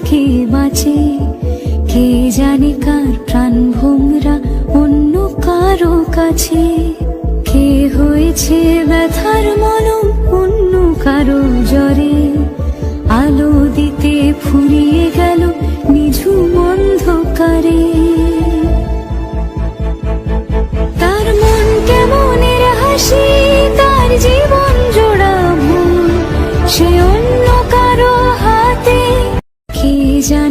কে বাঁচে। কে জানি কার প্রাণ ভোমরা অন্য কারও কাছে? কে হয়েছে ব্যথার মলম অন্য কারও জ্বরে?